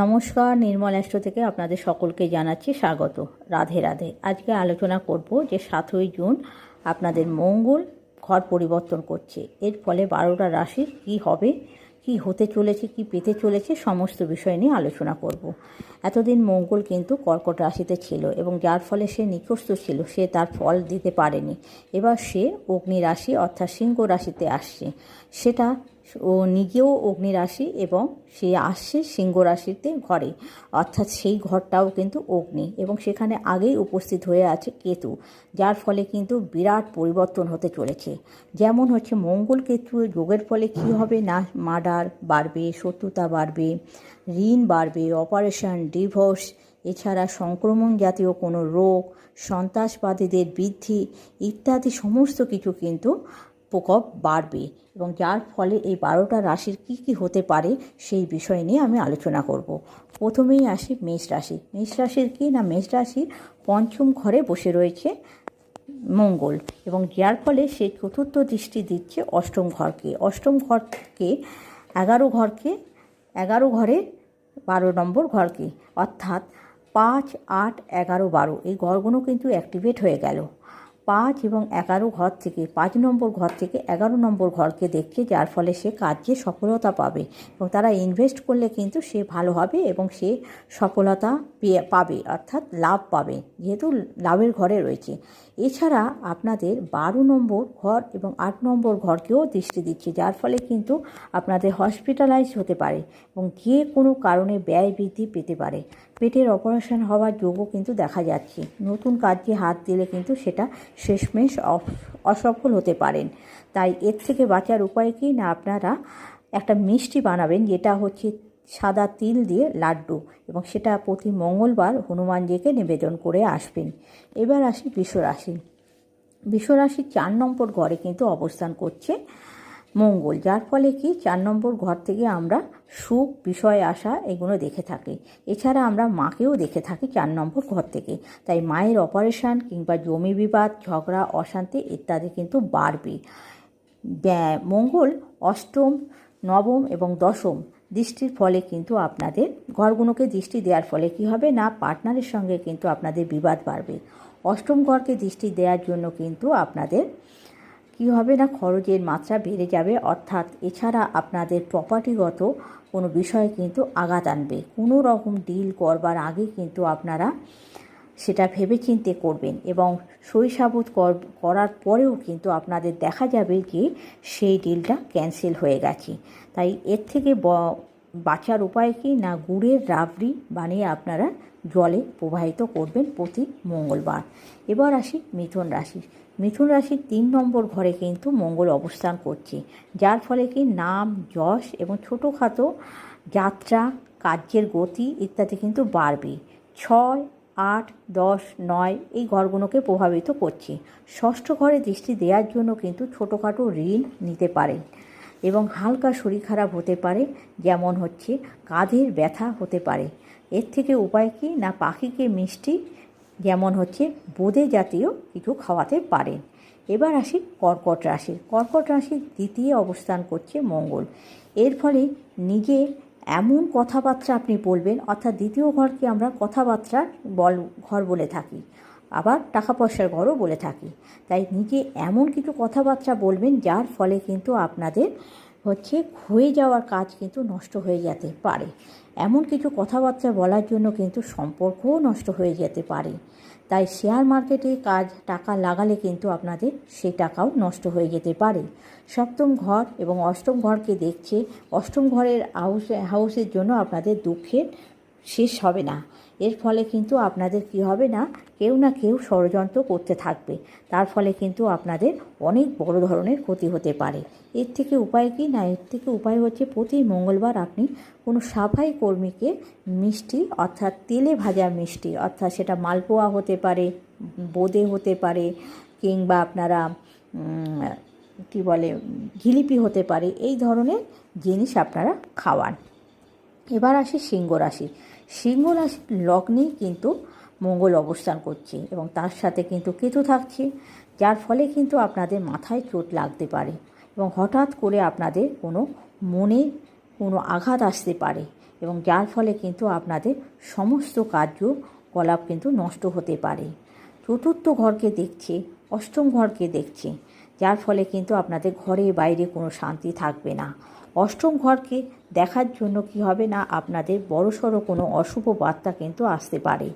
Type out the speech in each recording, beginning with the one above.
নমস্কার, নির্মল অ্যাস্ট্রো থেকে আপনাদের সকলকে জানাচ্ছি স্বাগত। রাধে রাধে। আজকে আলোচনা করব যে সাতই জুন আপনাদের মঙ্গল ঘর পরিবর্তন করছে। এর ফলে বারোটা রাশির কি হবে, কি হতে চলেছে, কি পেতে চলেছে, সমস্ত বিষয় নিয়ে আলোচনা করব। এতদিন মঙ্গল কিন্তু কর্কট রাশিতে ছিল এবং যার ফলে সে নিকস্ত ছিল, সে তার ফল দিতে পারেনি। এবার সে অগ্নি রাশি অর্থাৎ সিংহ রাশিতে আসছে। সেটা ও নিজেও অগ্নি রাশি এবং সে আসছে সিংহ রাশিতে ঘরে। অর্থাৎ সেই ঘরটাও কিন্তু অগ্নি এবং সেখানে আগেই উপস্থিত হয়ে আছে কেতু, যার ফলে কিন্তু বিরাট পরিবর্তন হতে চলেছে। যেমন হচ্ছে মঙ্গল কেতু, যোগের ফলে কি হবে? না মার্ডার বাড়বে, শত্রুতা বাড়বে, ঋণ বাড়বে, অপারেশন, ডিভোর্স, এছাড়া সংক্রমণ জাতীয় কোনো রোগ, সন্ত্রাসবাদীদের বৃদ্ধি ইত্যাদি সমস্ত কিছু কিন্তু প্রকোপ বাড়বে এবং যার ফলে এই বারোটা রাশির কি কি হতে পারে সেই বিষয় নিয়ে আমি আলোচনা করব। প্রথমেই আসি মেষ রাশি। মেষ রাশির কি? না, মেষ রাশি পঞ্চম ঘরে বসে রয়েছে মঙ্গল এবং যার ফলে সে চতুর্থ দৃষ্টি দিচ্ছে অষ্টম ঘরকে। অষ্টম ঘরকে এগারো ঘরকে, এগারো ঘরে বারো নম্বর ঘরকে। অর্থাৎ পাঁচ, আট, এগারো, বারো এই ঘরগুলো কিন্তু অ্যাক্টিভেট হয়ে গেল। পাঁচ এবং এগারো ঘর থেকে, পাঁচ নম্বর ঘর থেকে এগারো নম্বর ঘরকে দেখছে, যার ফলে সে কাজে সফলতা পাবে এবং তারা ইনভেস্ট করলে কিন্তু সে ভালো হবে এবং সে সফলতা পেয়ে পাবে, অর্থাৎ লাভ পাবে, যেহেতু লাভের ঘরে রয়েছে। এছাড়া আপনাদের বারো নম্বর ঘর এবং আট নম্বর ঘরকেও দৃষ্টি দিচ্ছে, যার ফলে কিন্তু আপনাদের হসপিটালাইজ হতে পারে এবং যে কোনো কারণে ব্যয় বৃদ্ধি পেতে পারে। পেটের অপারেশন হওয়ার যোগও কিন্তু দেখা যাচ্ছে। নতুন কাজে হাত দিলে কিন্তু সেটা শেষমেশ অসফল হতে পারেন। তাই এর থেকে বাঁচার উপায় কি? না, আপনারা একটা মিষ্টি বানাবেন, যেটা হচ্ছে সাদা তিল দিয়ে লাড্ডু এবং সেটা প্রতি মঙ্গলবার হনুমানজিকে নিবেদন করে আসবেন। এবার আসি বিশ্বরাশি। বিশ্বরাশির চার নম্বর ঘরে কিন্তু অবস্থান করছে মঙ্গল, যার ফলে কি চার নম্বর ঘর থেকে আমরা সুখ, বিষয় আসা এগুলো দেখে থাকি। এছাড়া আমরা মাকেও দেখে থাকি চার নম্বর ঘর থেকে। তাই মায়ের অপারেশান কিংবা জমি বিবাদ, ঝগড়া, অশান্তি ইত্যাদি কিন্তু বাড়বে মঙ্গল অষ্টম, নবম এবং দশম দৃষ্টির ফলে কিন্তু আপনাদের ঘরগুলোকে দৃষ্টি দেওয়ার ফলে কি হবে না, পার্টনারের সঙ্গে কিন্তু আপনাদের বিবাদ বাড়বে। অষ্টম ঘরকে দৃষ্টি দেওয়ার জন্য কিন্তু আপনাদের কী হবে না খরচের মাত্রা বেড়ে যাবে? অর্থাৎ এছাড়া আপনাদের প্রপার্টিগত কোনো বিষয়ে কিন্তু আঘাত আনবে। কোনো রকম ডিল করবার আগে কিন্তু আপনারা সেটা ভেবে চিনতে করবেন এবং শৈশাবোধ করার পরেও কিন্তু আপনাদের দেখা যাবে যে সেই ডিলটা ক্যান্সেল হয়ে গেছে। তাই এর থেকে বাঁচার উপায় কি? না গুড়ের রাবড়ি বানিয়ে আপনারা জলে প্রবাহিত করবেন প্রতি মঙ্গলবার। এবার আসি মিথুন রাশি মিথুন রাশির তিন নম্বর ঘরে কিন্তু মঙ্গল অবস্থান করছে। যার ফলে কি? নাম, যশ এবং ছোটোখাটো যাত্রা, কার্যের গতি ইত্যাদি কিন্তু বাড়বে। ছয়, আট, দশ, নয় এই ঘরগুলোকে প্রভাবিত করছে। ষষ্ঠ ঘরে দৃষ্টি দেওয়ার জন্য কিন্তু ছোটোখাটো ঋণ নিতে পারেন। এবং হালকা শরীর খারাপ হতে পারে, যেমন হচ্ছে কাঁধের ব্যথা হতে পারে। এর থেকে উপায় কি? না পাখিকে মিষ্টি, যেমন হচ্ছে বোঁদে জাতীয় কিছু খাওয়াতে পারেন এবার আসি কর্কট রাশি কর্কট রাশির দ্বিতীয় অবস্থান করছে মঙ্গল। এর ফলে নিজে এমন কথাবার্তা আপনি বলবেন, অর্থাৎ দ্বিতীয় ঘরকে আমরা কথাবার্তার বল, ঘর বলে থাকি। আবার টাকা পয়সার ঘরও বলে থাকি। তাই নিজে এমন কিছু কথাবার্তা বলবেন যার ফলে কিন্তু আপনাদের হচ্ছে হয়ে যাওয়ার কাজ কিন্তু নষ্ট হয়ে যেতে পারে। এমন কিছু কথাবার্তা বলার জন্য কিন্তু সম্পর্কও নষ্ট হয়ে যেতে পারে। তাই শেয়ার মার্কেটে কাজ, টাকা লাগালে কিন্তু আপনাদের সেই টাকাও নষ্ট হয়ে যেতে পারে। সপ্তম ঘর এবং অষ্টম ঘরকে দেখছে। অষ্টম ঘরের হাউস হাউসের জন্য আপনাদের দুঃখের শেষ হবে না। এর ফলে কিন্তু আপনাদের কি হবে না, কেউ না কেউ ষড়যন্ত্র করতে থাকবে। তার ফলে কিন্তু আপনাদের অনেক বড় ধরনের ক্ষতি হতে পারে। এর থেকে উপায় কি? না, এর থেকে উপায় হচ্ছে প্রতি মঙ্গলবার আপনি কোনো সাফাই কর্মীকে মিষ্টি, অর্থাৎ তেলে ভাজা মিষ্টি, অর্থাৎ সেটা মালপোয়া হতে পারে, বোঁদে হতে পারে, কিংবা আপনারা কি বলে জিলিপি হতে পারে, এই ধরনের জিনিস আপনারা খাওয়ান। এবার আসি সিংহ রাশি। সিংহ রাশির লগ্নেই কিন্তু মঙ্গল অবস্থান করছে এবং তার সাথে কিন্তু কেতু থাকছে, যার ফলে কিন্তু আপনাদের মাথায় চোট লাগতে পারে এবং হঠাৎ করে আপনাদের কোনো মনে কোনো আঘাত আসতে পারে এবং যার ফলে কিন্তু আপনাদের সমস্ত কার্যকলাপ কিন্তু নষ্ট হতে পারে। চতুর্থ ঘরকে দেখছে, অষ্টম ঘরকে দেখছে, যার ফলে কিন্তু আপনাদের ঘরে বাইরে কোনো শান্তি থাকবে না। অষ্টম ঘরকে দেখার জন্য কি হবে না আপনাদের বড়সড় কোনো অশুভ বার্তা কিন্তু আসতে পারে।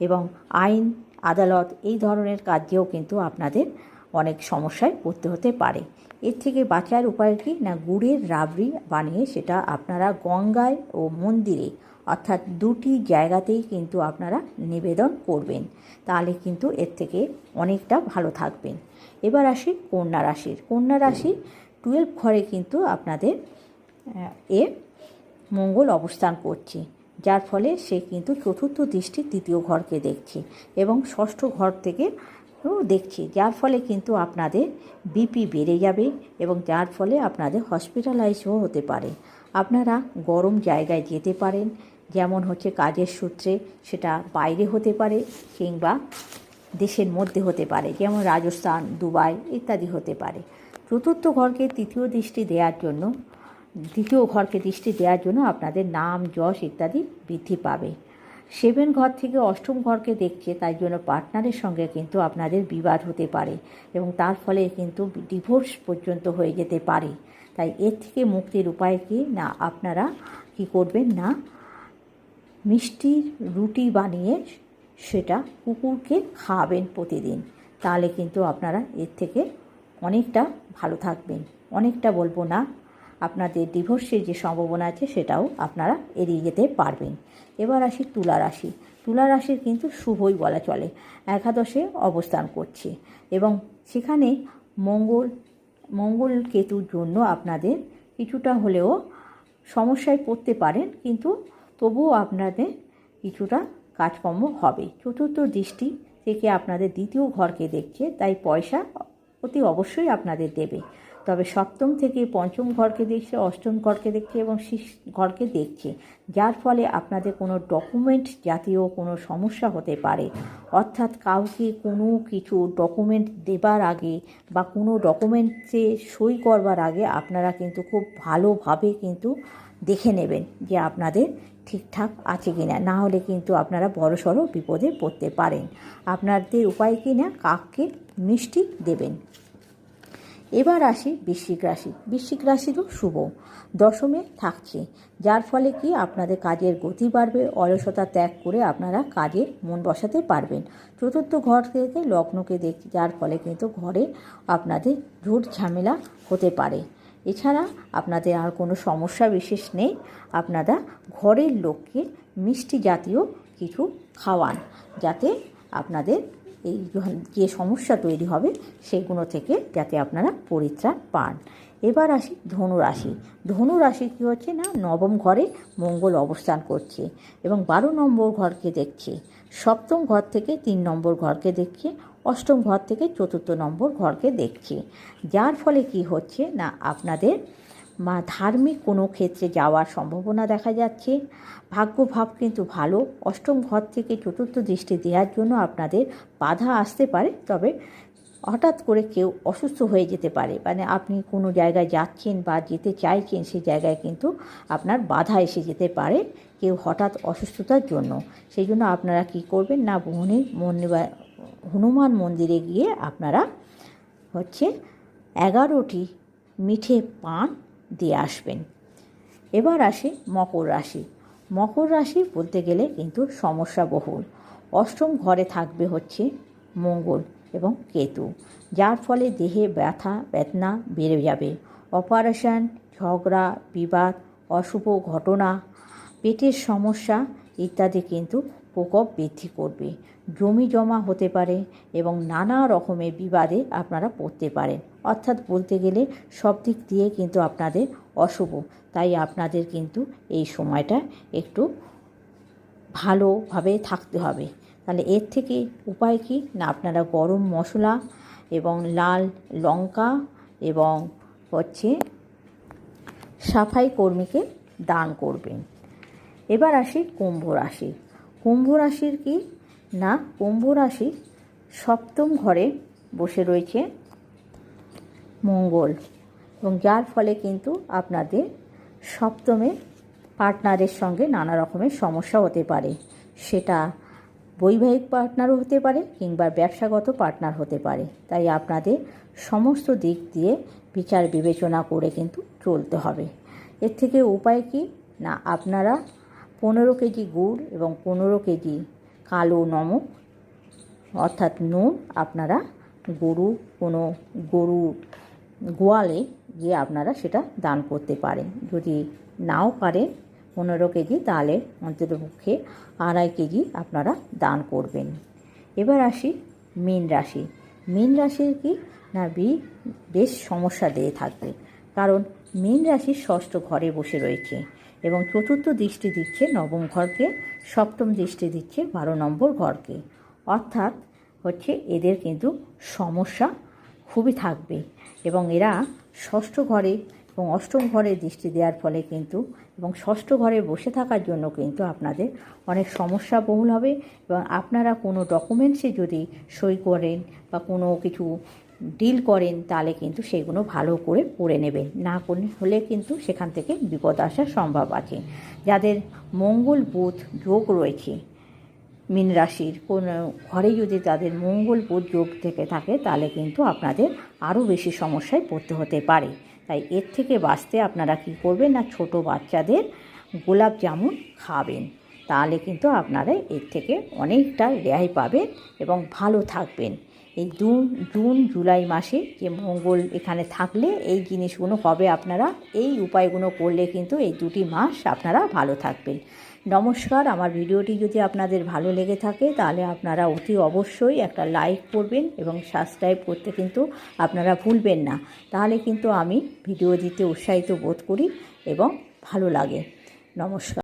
এবং আইন আদালত এই ধরনের কাজেও কিন্তু আপনাদের অনেক সমস্যায় পড়তে হতে পারে। এর থেকে বাঁচার উপায় কি? না গুড়ের রাবড়ি বানিয়ে সেটা আপনারা গঙ্গায় ও মন্দিরে অর্থাৎ দুটি জায়গাতেই কিন্তু আপনারা নিবেদন করবেন। তাহলে কিন্তু এর থেকে অনেকটা ভালো থাকবেন। এবার আসি কন্যা রাশির। কন্যা রাশি টুয়েলভ ঘরে কিন্তু আপনাদের এ মঙ্গল অবস্থান করছে, যার ফলে সে কিন্তু চতুর্থ দৃষ্টি তৃতীয় ঘরকে দেখছে এবং ষষ্ঠ ঘর থেকে দেখছে, যার ফলে কিন্তু আপনাদের বিপি বেড়ে যাবে এবং যার ফলে আপনাদের হসপিটালাইজও হতে পারে। আপনারা গরম জায়গায় যেতে পারেন, যেমন হচ্ছে কাজের সূত্রে সেটা বাইরে হতে পারে কিংবা দেশের মধ্যে হতে পারে, যেমন রাজস্থান, দুবাই ইত্যাদি হতে পারে। চতুর্থ ঘরকে তৃতীয় দৃষ্টি দেওয়ার জন্য দ্বিতীয় ঘরকে দৃষ্টি দেওয়ার জন্য আপনাদের নাম, যশ ইত্যাদি বৃদ্ধি পাবে। সেভেন ঘর থেকে অষ্টম ঘরকে দেখছে, তাই জন্য পার্টনারের সঙ্গে কিন্তু আপনাদের বিবাদ হতে পারে এবং তার ফলে কিন্তু ডিভোর্স পর্যন্ত হয়ে যেতে পারে। তাই এর থেকে মুক্তির উপায় কি? না, আপনারা কি করবেন না? মিষ্টির রুটি বানিয়ে সেটা কুকুরকে খাওয়াবেন প্রতিদিন। তাহলে কিন্তু আপনারা এর থেকে অনেকটা ভালো থাকবেন। অনেকটা বলব না আপনাদের ডিভোর্সের যে সম্ভাবনা আছে সেটাও আপনারা এড়িয়ে যেতে পারবেন। এবার আসি তুলা রাশি। তুলা রাশির কিন্তু শুভই বলা চলে। একাদশে অবস্থান করছে এবং সেখানে মঙ্গল মঙ্গল কেতুর জন্য আপনাদের কিছুটা হলেও সমস্যায় পড়তে পারেন, কিন্তু তবুও আপনাদের কিছুটা কাজকর্ম হবে। চতুর্থ দৃষ্টি থেকে আপনাদের দ্বিতীয় ঘরকে দেখছে, তাই পয়সা অতি অবশ্যই আপনাদের দেবে। তবে সপ্তম থেকে পঞ্চম ঘরকে দেখছে, অষ্টম ঘরকে দেখছে এবং শীর্ষ ঘরকে দেখছে, যার ফলে আপনাদের কোনো ডকুমেন্ট জাতীয় কোনো সমস্যা হতে পারে। অর্থাৎ কাউকে কোনো কিছু ডকুমেন্ট দেবার আগে বা কোনো ডকুমেন্টসে সই করবার আগে আপনারা কিন্তু খুব ভালোভাবে কিন্তু দেখে নেবেন যে আপনাদের ঠিকঠাক আছে কি না না হলে কিন্তু আপনারা বড়সড় বিপদে পড়তে পারেন। আপনাদের উপায় কি না? কাককে মিষ্টি দেবেন। এবার আসি বৃশ্চিক রাশি। বৃশ্চিক রাশিরও শুভ। দশমে থাকছে, যার ফলে কি আপনাদের কাজের গতি বাড়বে, অলসতা ত্যাগ করে আপনারা কাজে মন বসাতে পারবেন। চতুর্থ ঘর থেকে লগ্নকে দেখ যার ফলে কিন্তু ঘরে আপনাদের ঝুট ঝামেলা হতে পারে। এছাড়া আপনাদের আর কোনো সমস্যা বিশেষ নেই, আপনারা ঘরের লোককে মিষ্টি জাতীয় কিছু খাওয়ান, যাতে আপনাদের এই যে সমস্যা তৈরি হবে, সেগুলো থেকে যাতে আপনারা পরিত্রাণ পান। এবার আসি ধনুরাশি। ধনুরাশি কী হচ্ছে না, নবম ঘরে মঙ্গল অবস্থান করছে এবং বারো নম্বর ঘরকে দেখছে। সপ্তম ঘর থেকে তিন নম্বর ঘরকে দেখছে, অষ্টম ঘর থেকে চতুর্থ নম্বর ঘরকে দেখছে। যার ফলে কি হচ্ছে না, আপনাদের মা ধার্মিক কোনো ক্ষেত্রে যাওয়ার সম্ভাবনা দেখা যাচ্ছে। ভাগ্যভাব কিন্তু ভালো। অষ্টম ঘর থেকে চতুর্থ দৃষ্টি দেওয়ার জন্য আপনাদের বাধা আসতে পারে। তবে হঠাৎ করে কেউ অসুস্থ হয়ে যেতে পারে। মানে আপনি কোনো জায়গায় যাচ্ছেন বা যেতে চাইছেন সেই জায়গায় কিন্তু আপনার বাধা এসে যেতে পারে কেউ হঠাৎ অসুস্থতার জন্য। সেই জন্য আপনারা কি করবেন না বনে হনুমান মন্দিরে গিয়ে আপনারা হচ্ছে এগারোটি মিঠে পান দিয়ে আসবেন। এবার আসে মকর রাশি। মকর রাশি বলতে গেলে কিন্তু সমস্যা বহুল। অষ্টম ঘরে থাকবে হচ্ছে মঙ্গল এবং কেতু, যার ফলে দেহে ব্যথা, বেদনা বেড়ে যাবে। অপারেশন, ঝগড়া, বিবাদ, অশুভ ঘটনা, পেটের সমস্যা ইত্যাদি কিন্তু প্রকোপ বৃদ্ধি করবে। জমি জমা হতে পারে এবং নানা রকমের বিবাদে আপনারা পড়তে পারেন। অর্থাৎ বলতে গেলে সব দিক দিয়ে কিন্তু আপনাদের অশুভ। তাই আপনাদের কিন্তু এই সময়টা একটু ভালোভাবে থাকতে হবে। তাহলে এর থেকে উপায় কি? না, আপনারা গরম মশলা এবং লাল লঙ্কা এবং হচ্ছে সাফাই কর্মীকে দান করবেন। এবার আসি কুম্ভ রাশি। কুম্ভ রাশির কি? না, কুম্ভ রাশি সপ্তম ঘরে বসে রয়েছে মঙ্গল। এবং যার ফলে কিন্তু আপনাদের সপ্তমে পার্টনারের সঙ্গে নানা রকমের সমস্যা হতে পারে। সেটা বৈবাহিক পার্টনারও হতে পারে কিংবা ব্যবসাগত পার্টনার হতে পারে। তাই আপনাদের সমস্ত দিক দিয়ে বিচার বিবেচনা করে কিন্তু চলতে হবে। এর থেকে উপায় কি? না, আপনারা পনেরো কেজি গুড় এবং পনেরো কেজি কালো নমক, অর্থাৎ নুন, আপনারা গরু, কোনো গরু গোয়ালে গিয়ে আপনারা সেটা দান করতে পারেন। যদি নাও পারেন পনেরো কেজি, তাহলে অন্ততপক্ষে আড়াই কেজি আপনারা দান করবেন। এবার আসি মীন রাশি। মীন রাশির কি না বি বেশ সমস্যা দিয়ে থাকবে। কারণ মীন রাশির ষষ্ঠ ঘরে বসে রয়েছে। এবং চতুর্থ দৃষ্টি দিচ্ছে নবম ঘরকে, সপ্তম দৃষ্টি দিচ্ছে বারো নম্বর ঘরকে। অর্থাৎ হচ্ছে এদের কিন্তু সমস্যা খুবই থাকবে এবং এরা ষষ্ঠ ঘরে এবং অষ্টম ঘরে দৃষ্টি দেওয়ার ফলে কিন্তু এবং ষষ্ঠ ঘরে বসে থাকার জন্য কিন্তু আপনাদের অনেক সমস্যা বহুল হবে এবং আপনারা কোনো ডকুমেন্টসে যদি সই করেন বা কোনো কিছু ডিল করেন, তাহলে কিন্তু সেগুলো ভালো করে পড়ে নেবেন। না করে হলে কিন্তু সেখান থেকে বিপদ আসার সম্ভব আছে। যাদের মঙ্গল বুধ যোগ রয়েছে, মীন রাশির, কোন ঘরে যদি তাদের মঙ্গল বুধ যোগ থেকে থাকে, তাহলে কিন্তু আপনাদের আরও বেশি সমস্যায় পড়তে হতে পারে। তাই এর থেকে বাঁচতে আপনারা কি করবেন না, ছোট বাচ্চাদের গোলাপ জামুন খাবেন। তাহলে কিন্তু আপনারা এর থেকে অনেকটা রেহাই পাবেন এবং ভালো থাকবেন। এই জুন জুন, জুলাই মাসে যে মঙ্গল এখানে থাকলে এই জিনিসগুলো হবে আপনারা। এই উপায়গুলো করলে কিন্তু এই দুটি মাস আপনারা ভালো থাকবেন। নমস্কার, আমার ভিডিওটি যদি আপনাদের ভালো লেগে থাকে তাহলে আপনারা অতি অবশ্যই একটা লাইক করবেন এবং সাবস্ক্রাইব করতে কিন্তু আপনারা ভুলবেন না। তাহলে কিন্তু আমি ভিডিও দিতে উৎসাহিত বোধ করি এবং ভালো লাগে। নমস্কার।